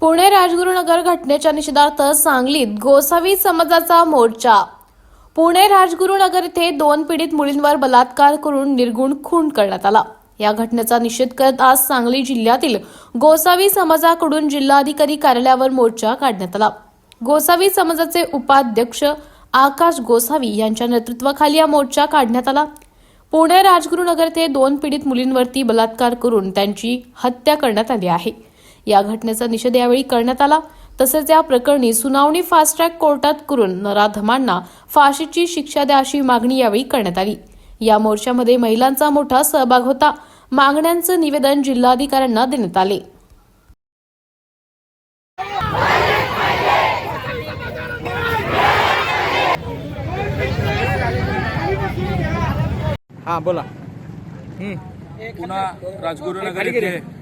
पुणे राजगुरुनगर घटनेच्या निषेधार्थ सांगलीत गोसावी समाजाचा मोर्चा. पुणे राजगुरुनगर येथे दोन पीडित मुलींवर बलात्कार करून निर्गुण खून करण्यात आला. या घटनेचा निषेध करत आज सांगली जिल्ह्यातील गोसावी समाजाकडून जिल्हाधिकारी कार्यालयावर मोर्चा काढण्यात आला. गोसावी समाजाचे उपाध्यक्ष आकाश गोसावी यांच्या नेतृत्वाखाली हा मोर्चा काढण्यात आला. पुणे राजगुरुनगर येथे दोन पीडित मुलींवरती बलात्कार करून त्यांची हत्या करण्यात आली आहे. या घटनेचा निषेध यावेळी करण्यात आला. तसेच या प्रकरणी सुनावणी फास्ट ट्रॅक कोर्टात करून नराधमांना फाशीची शिक्षा द्या अशी मागणी यावेळी करण्यात आली. या मोर्चामध्ये महिलांचा मोठा सहभाग होता. मागण्यांचं निवेदन जिल्हाधिकाऱ्यांना देण्यात आले. हा बोला. पुन्हा राजगुरुनगर येथे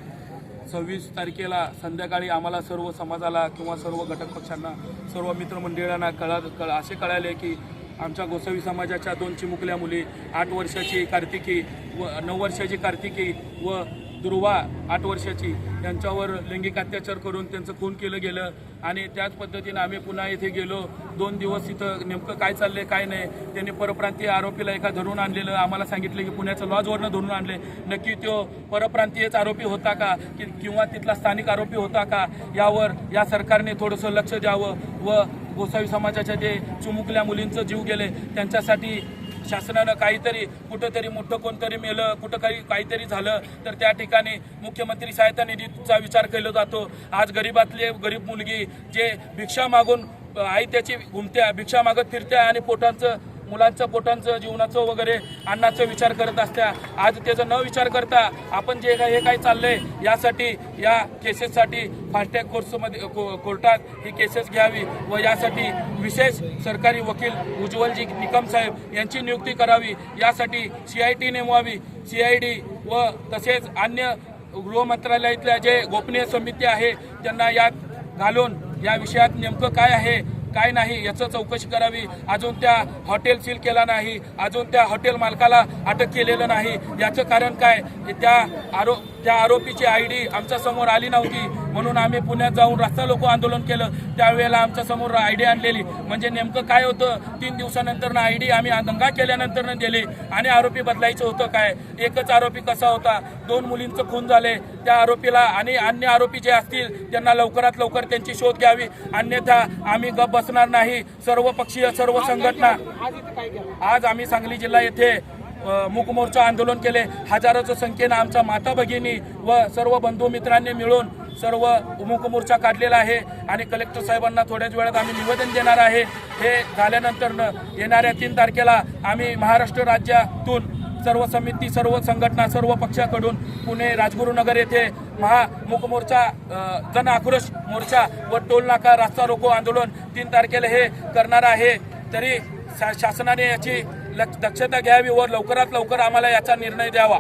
सव्वीस तारखेला संध्याकाळी आम्हाला सर्व समाजाला किंवा सर्व घटक पक्षांना सर्व मित्रमंडळांना कळा कळ असे कळाले की आमच्या गोसावी समाजाच्या दोन चिमुकल्या मुली आठ वर्षाची कार्तिकी व नऊ वर्षाची कार्तिकी व दुर्वा आठ वर्षाची यांच्यावर लैंगिक अत्याचार करून त्यांचं खून केलं गेलं आणि त्याच पद्धतीनं आम्ही पुन्हा इथे गेलो. दोन दिवस इथं नेमकं काय चाललंय काय नाही त्यांनी परप्रांतीय आरोपीला एका धरून आणलेलं. आम्हाला सांगितलं की पुण्याचं लॉजवरनं धरून आणले. नक्की तो परप्रांतीयच आरोपी होता का? की किंवा तिथला स्थानिक आरोपी होता का? यावर या सरकारने थोडंसं लक्ष द्यावं. व गोसावी समाजाच्या जे चुमुकल्या मुलींचं जीव गेले त्यांच्यासाठी शासनानं काहीतरी कुठंतरी मोठं कोणतरी मेलं कुठं काही काहीतरी झालं तर त्या ठिकाणी मुख्यमंत्री सहायता निधीचा विचार केला जातो. आज गरीबातले गरीब मुलगी जे भिक्षा मागून आई त्याची घुमत्या भिक्षा मागत फिरत्या आणि पोटांचं मुलांचं पोटांचं जीवनाचं वगैरे अन्नाचा विचार करत असत्या. आज त्याचा न विचार करता आपण जे काय हे काय चाललंय यासाठी या केसेससाठी फास्टॅग कोर्समध्ये को- कोर्टात ही केसेस घ्यावी व यासाठी विशेष सरकारी वकील उज्ज्वलजी निकम साहेब यांची नियुक्ती करावी. यासाठी सी आय टी नेमवावी. सी आय डी व तसेच अन्य गृह मंत्रालयातल्या जे गोपनीय समिती आहे त्यांना यात घालून या विषयात नेमकं काय आहे काय नाही याचं चौकशी करावी. अजून त्या हॉटेल सील केला नाही. अजून त्या हॉटेल मालकाला अटक केलेलं नाही. याचं कारण काय? त्या आरो त्या आरोपीची आय डी आमच्यासमोर आली नव्हती म्हणून आम्ही पुण्यात जाऊन रस्ता लोक आंदोलन केलं. त्यावेळेला आमच्यासमोर आय डी आणलेली. म्हणजे नेमकं काय होतं? तीन दिवसानंतर आय डी आम्ही दंगा केल्यानंतर दिली. आणि आरोपी बदलायचं होतं काय? एकच आरोपी कसा होता? दोन मुलींचं खून झाले. त्या आरोपीला आणि अन्य आरोपी जे असतील त्यांना लवकरात लवकर त्यांची शोध घ्यावी. अन्यथा आम्ही गप बसणार नाही. सर्व पक्षीय सर्व संघटना आज आम्ही सांगली जिल्हा येथे मूक मोर्चा आंदोलन केले. हजारोच्या संख्येनं आमच्या माता भगिनी व सर्व बंधू मित्रांनी मिळून सर्व मूक मोर्चा काढलेला आहे आणि कलेक्टर साहेबांना थोड्याच वेळात आम्ही निवेदन देणार आहे. हे झाल्यानंतर येणाऱ्या तीन तारखेला आम्ही महाराष्ट्र राज्यातून सर्व समिती सर्व संघटना सर्व पक्षाकडून पुणे राजगुरुनगर येथे महा जन आक्रोश मोर्चा व टोल नाका रास्ता रोको आंदोलन तीन तारखेला हे करणार आहे. तरी शासनाने याची लक्ष- दक्षता घ्यावी व लवकरात लवकर आम्हाला याचा निर्णय द्यावा.